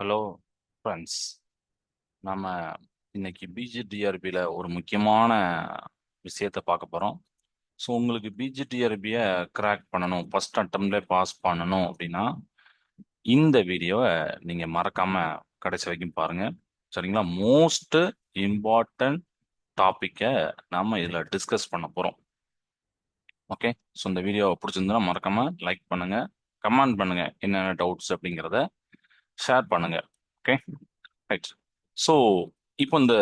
Hello friends நம்ம இன்னைக்கு பிஜிடிஆர்பியில் ஒரு முக்கியமான விஷயத்தை பார்க்க போகிறோம் ஸோ உங்களுக்கு பிஜிடிஆர்பியை கிராக் பண்ணணும் ஃபஸ்ட் அட்டம்ப்ட்லேயே பாஸ் பண்ணணும் அப்படின்னா இந்த வீடியோவை நீங்கள் மறக்காமல் கடைசி வரைக்கும் பாருங்கள் சரிங்களா? மோஸ்ட் இம்பார்ட்டன்ட் டாப்பிக்கை நாம் இதில் டிஸ்கஸ் பண்ண போகிறோம் ஓகே ஸோ இந்த வீடியோவை பிடிச்சிருந்தா மறக்காமல் லைக் பண்ணுங்கள் கமெண்ட் பண்ணுங்கள் என்னென்ன டவுட்ஸ் அப்படிங்கிறத ஷேர் பண்ணுங்க. ஓகே ரைட் ஸோ இப்போ இந்த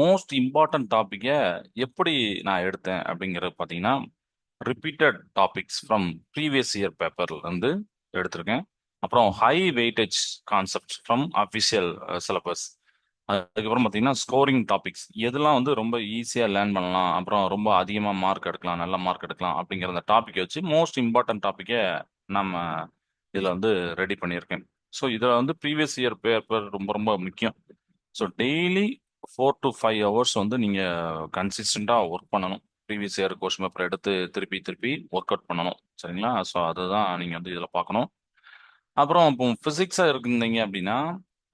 மோஸ்ட் இம்பார்ட்டன்ட் டாப்பிக்கை எப்படி நான் எடுத்தேன் அப்படிங்கிறது பார்த்தீங்கன்னா repeated topics from previous year பேப்பர்லேருந்து எடுத்திருக்கேன். அப்புறம் high weightage concept from official syllabus அதுக்கப்புறம் பார்த்தீங்கன்னா ஸ்கோரிங் டாபிக்ஸ் எதெல்லாம் வந்து ரொம்ப ஈஸியாக லேர்ன் பண்ணலாம் அப்புறம் ரொம்ப அதிகமாக மார்க் எடுக்கலாம் நல்ல மார்க் எடுக்கலாம் அப்படிங்கிற அந்த டாப்பிக்கை வச்சு மோஸ்ட் இம்பார்ட்டன்ட் டாப்பிக்கை நம்ம இதில் வந்து ரெடி பண்ணியிருக்கேன். ஸோ இதில் வந்து ப்ரீவியஸ் இயர் பேப்பர் ரொம்ப ரொம்ப முக்கியம். So daily four to five hours வந்து நீங்கள் கன்சிஸ்டண்ட்டாக ஒர்க் பண்ணணும். ப்ரீவியஸ் இயர் கொஸ்டின் பேப்பர் எடுத்து திருப்பி திருப்பி ஒர்க் அவுட் பண்ணணும். சரிங்களா? ஸோ அதுதான் நீங்கள் வந்து இதில் பார்க்கணும். அப்புறம் இப்போ ஃபிசிக்ஸாக இருந்தீங்க அப்படின்னா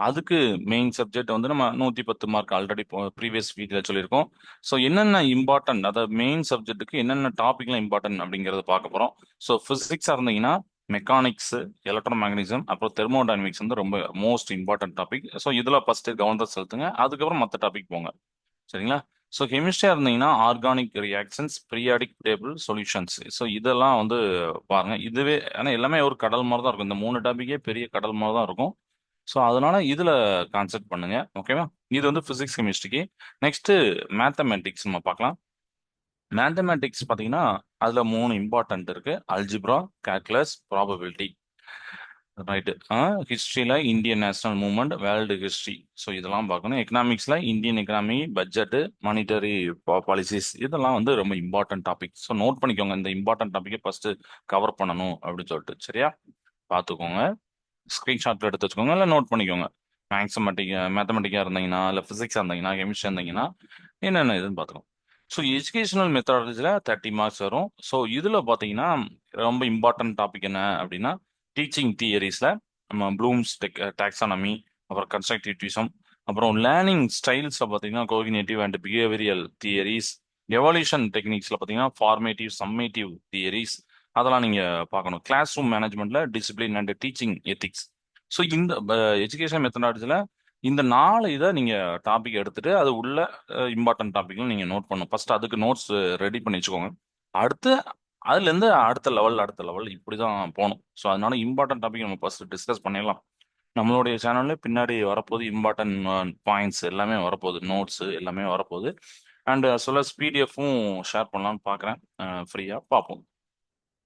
அதுக்கு மெயின் சப்ஜெக்ட் வந்து நம்ம நூற்றி பத்து மார்க் ஆல்ரெடி ப்ரீவியஸ் வீக்கில் சொல்லியிருக்கோம். ஸோ என்னென்ன இம்பார்ட்டன்ட் அதாவது மெயின் சப்ஜெக்ட்டுக்கு என்னென்ன டாபிக்லாம் இம்பார்ட்டன்ட் அப்படிங்கிறத பார்க்க போகிறோம் ஸோ ஃபிசிக்ஸாக இருந்தீங்கன்னா மெக்கானிக்ஸ் எலக்ட்ரோ மேக்னிசம் அப்புறம் தெர்மோடைனமிக்ஸ் வந்து ரொம்ப மோஸ்ட் இம்பார்ட்டன்ட் டாபிக் ஸோ இதில் ஃபஸ்ட்டு கவனத்தை செலுத்துங்க. அதுக்கப்புறம் மற்ற டாபிக் போங்க. சரிங்களா? ஸோ கெமிஸ்ட்ரியாக இருந்தீங்கன்னா organic reactions periodic table solutions so இதெல்லாம் வந்து பாருங்க. இதுவே ஆனால் எல்லாமே ஒரு கடல் மாதிரி தான் இருக்கும். இந்த மூணு டாபிக்கே பெரிய கடல் மாதிரி தான் இருக்கும். ஸோ அதனால இதில் கான்சென்ட் பண்ணுங்க. ஓகேவா இது வந்து ஃபிசிக்ஸ் கெமிஸ்ட்ரிக்கு நெக்ஸ்ட்டு மேத்தமெட்டிக்ஸ் நம்ம பார்க்கலாம். மேத்தமெட்டிக்ஸ் பார்த்தீங்கன்னா அதில் மூணு இம்பார்ட்டன்ட் இருக்கு. அல்ஜிப்ரா கேல்குலஸ் ப்ராபபிலிட்டி ரைட்டு ஹிஸ்ட்ரியில் Indian national movement world history so இதெல்லாம் பார்க்கணும். எக்கனாமிக்ஸில் Indian economy budget monetary policies இதெல்லாம் வந்து ரொம்ப இம்பார்ட்டன்ட் டாபிக் ஸோ நோட் பண்ணிக்கோங்க. இந்த இம்பார்ட்டன்ட் டாப்பிக்கை ஃபஸ்ட்டு கவர் பண்ணணும் அப்படின்னு சொல்லிட்டு. சரியா? பார்த்துக்கோங்க. ஸ்க்ரீன்ஷாட்டில் எடுத்து வச்சுக்கோங்க. இல்லை நோட் பண்ணிக்கோங்க. மேக்ஸமேட்டிக் மேத்தமெட்டிக்காக இருந்தீங்கன்னா இல்லை ஃபிசிக்ஸாக இருந்தீங்கன்னா கெமிஸ்ட்ரி இருந்தீங்கன்னா என்னென்ன இதுன்னு பார்த்துக்கோங்க ஸோ எஜுகேஷனல் மெத்தடாலஜியில் தேர்ட்டி மார்க்ஸ் வரும். ஸோ இதில் பார்த்தீங்கன்னா ரொம்ப இம்பார்ட்டன்ட் டாபிக் என்ன அப்படின்னா டீச்சிங் தியரிஸில் நம்ம ப்ளூம்ஸ் டெக் டாக்ஸானமி அப்புறம் கன்ஸ்ட்ரக்டிவிட்டிசம் அப்புறம் லேர்னிங் ஸ்டைல்ஸில் பார்த்தீங்கன்னா cognitive and behavioural theories evaluation டெக்னிக்ஸில் பார்த்தீங்கன்னா ஃபார்மேட்டிவ் சம்மேட்டிவ் தியரிஸ் அதெல்லாம் நீங்கள் பார்க்கணும் class room மேனேஜ்மெண்ட்டில் discipline and teaching ethics so இந்த uh, எஜுகேஷன் மெத்தடாலஜியில் இந்த நாலு இதை நீங்கள் டாபிக் எடுத்துட்டு அது உள்ள இம்பார்ட்டன்ட் டாபிக்லாம் நீங்கள் நோட் பண்ணணும். ஃபர்ஸ்ட் அதுக்கு நோட்ஸ் ரெடி பண்ணி வச்சுக்கோங்க. அடுத்து அதுலேருந்து அடுத்த லெவல் அடுத்த லெவல் இப்படி தான் போகணும். ஸோ அதனால இம்பார்ட்டன்ட் டாபிக் நம்ம ஃபர்ஸ்ட் டிஸ்கஸ் பண்ணிடலாம். நம்மளுடைய சேனல்ல பின்னாடி வரப்போகுது இம்பார்ட்டன்ட் பாயிண்ட்ஸ் எல்லாமே வரப்போகுது. நோட்ஸ் எல்லாமே வரப்போகுது. அண்ட் சொல்ல பிடிஎஃப்பும் ஷேர் பண்ணலாம்னு பார்க்குறேன் ஃப்ரீயாக பார்ப்போம்.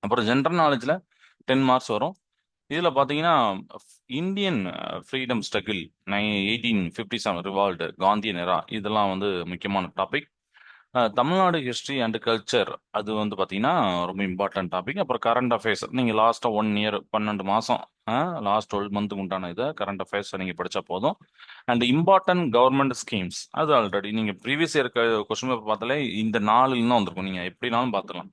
அப்புறம் ஜென்ரல் நாலேஜில் டென் மார்க்ஸ் வரும். இதில் பார்த்தீங்கன்னா இந்தியன் ஃப்ரீடம் ஸ்ட்ரகிள் நை eighteen fifty seven revolt Gandhian era. இதெல்லாம் வந்து முக்கியமான topic Tamil Nadu history and culture அது வந்து பார்த்தீங்கன்னா ரொம்ப இம்பார்ட்டன்ட் டாபிக் அப்புறம் கரண்ட் அஃபேர்ஸ் நீங்கள் லாஸ்ட்டாக ஒன் இயர் பன்னெண்டு மாதம் லாஸ்ட் டுவெல் மந்த்துக்கு உண்டான இதை கரண்ட் அஃபேர்ஸ் நீங்கள் படித்தா போதும். அண்ட் இம்பார்ட்டன்ட் கவர்மெண்ட் ஸ்கீம்ஸ் அது ஆல்ரெடி நீங்கள் ப்ரீவியஸ் இயர் கொஸ்டின் பேப்பர் பார்த்தாலே இந்த நாளில் தான் வந்திருக்கும். நீங்கள் எப்படினாலும் பார்த்துக்கலாம்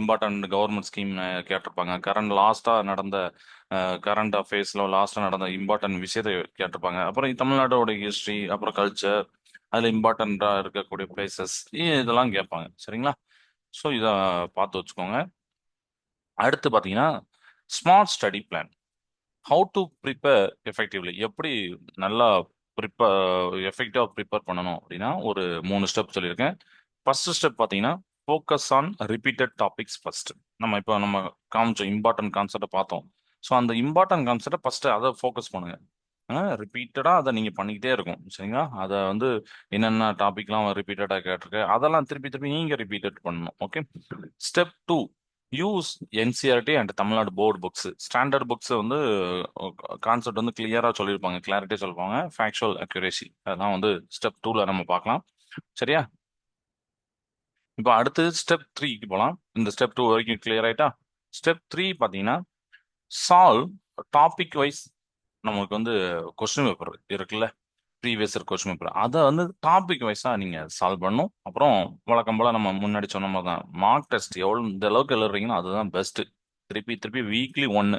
இம்பார்ட்டன்ட் கவர்மெண்ட் ஸ்கீம் கேட்டிருப்பாங்க. கரண்ட் லாஸ்ட்டாக நடந்த கரண்ட் அஃபேர்ஸில் லாஸ்ட்டாக நடந்த இம்பார்ட்டன்ட் விஷயத்தை கேட்டிருப்பாங்க. அப்புறம் தமிழ்நாட்டோட ஹிஸ்ட்ரி அப்புறம் கல்ச்சர் அதில் இம்பார்ட்டண்ட்டாக இருக்கக்கூடிய பிளேசஸ் இதெல்லாம் கேட்பாங்க. சரிங்களா? ஸோ இதை பார்த்து வச்சுக்கோங்க. அடுத்து பார்த்தீங்கன்னா smart study plan how to prepare effectively எப்படி நல்லா ப்ரிப்பேர் எஃபெக்டிவாக ப்ரிப்பேர் பண்ணணும் அப்படின்னா ஒரு மூணு ஸ்டெப் சொல்லியிருக்கேன். ஃபர்ஸ்ட் ஸ்டெப் பார்த்தீங்கன்னா focus on repeated topics first நம்ம இப்போ நம்ம காமிச்சோம் இம்பார்ட்டன்ட் கான்செப்டை பார்த்தோம். ஸோ அந்த இம்பார்ட்டன்ட் கான்செப்டை ஃபர்ஸ்ட் அதை ஃபோக்கஸ் பண்ணுங்க. ரிப்பீட்டடாக அதை நீங்கள் பண்ணிக்கிட்டே இருக்கும் சரிங்களா? அதை வந்து என்னென்ன டாபிக்லாம் ரிப்பீட்டடாக கேட்டிருக்கு அதெல்லாம் திருப்பி திருப்பி நீங்கள் ரிப்பீட்டட் பண்ணணும். Okay step two use NCERT and Tamil Nadu board books standard books வந்து uh, கான்செப்ட் வந்து கிளியராக சொல்லியிருப்பாங்க. கிளாரிட்டியாக சொல்லுவாங்க ஃபேக்சுவல் அக்யூரேசி அதெல்லாம் வந்து ஸ்டெப் டூவில் நம்ம பார்க்கலாம். சரியா? இப்போ அடுத்து ஸ்டெப் த்ரீக்கு போகலாம் இந்த ஸ்டெப் டூ வரைக்கும் கிளியர் ஆயிட்டா? ஸ்டெப் த்ரீ பார்த்தீங்கன்னா சால்வ் டாபிக் வைஸ் நமக்கு வந்து கொஸ்டின் பேப்பர் இருக்குல்ல? ப்ரீவியஸ் இயர் கொஸ்டின் பேப்பர் அதை வந்து டாபிக் வைஸாக நீங்கள் சால்வ் பண்ணணும் அப்புறம் வழக்கம் போல் நம்ம முன்னாடி சொன்ன மாதிரி தான் மார்க் டெஸ்ட் எவ்வளோ இந்த அளவுக்கு எழுதுறீங்கன்னா அதுதான் பெஸ்ட்டு திருப்பி திருப்பி வீக்லி ஒன்று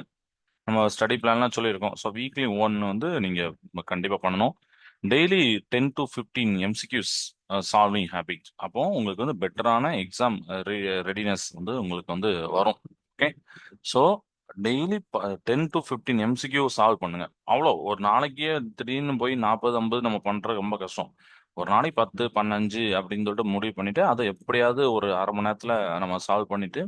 நம்ம ஸ்டடி பிளான்லாம் சொல்லியிருக்கோம். ஸோ வீக்லி ஒன்று வந்து நீங்கள் கண்டிப்பாக பண்ணணும். Daily ten to fifteen MCQs solving habit அப்போ உங்களுக்கு வந்து பெட்டரான எக்ஸாம் ரெடினஸ் வந்து உங்களுக்கு வந்து வரும். Okay so daily ten to fifteen MCQ solve பண்ணுங்க. அவ்வளோ ஒரு நாளைக்கே திடீர்னு போய் நாற்பது ஐம்பது நம்ம பண்ணுறது ரொம்ப கஷ்டம். ஒரு நாளைக்கு பத்து பன்னஞ்சு அப்படின்னு சொல்லிட்டு முடிவு பண்ணிட்டு அதை எப்படியாவது ஒரு அரை மணி நேரத்தில் நம்ம சால்வ் பண்ணிட்டு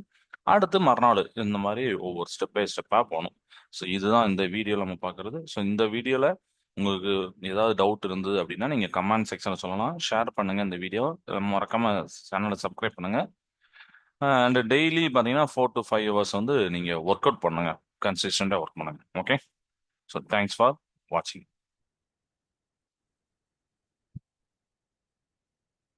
அடுத்து மறுநாள் இந்த மாதிரி ஒவ்வொரு ஸ்டெப் பை ஸ்டெப்பாக போகணும். ஸோ இதுதான் இந்த வீடியோவில் நம்ம பார்க்குறது. ஸோ இந்த வீடியோவில் உங்களுக்கு ஏதாவது டவுட் இருந்தது அப்படின்னா நீங்கள் கமெண்ட் செக்ஷனில் சொல்லலாம். ஷேர் பண்ணுங்கள் இந்த வீடியோ மறக்காமல் சேனலை சப்ஸ்கிரைப் பண்ணுங்கள் அண்ட் டெய்லி பார்த்தீங்கன்னா ஃபோர் டு ஃபைவ் ஹவர்ஸ் வந்து நீங்கள் ஒர்க் அவுட் பண்ணுங்கள் கன்சிஸ்டண்ட்டாக ஒர்க் பண்ணுங்கள் ஓகே ஸோ தேங்க்ஸ் ஃபார் வாட்சிங்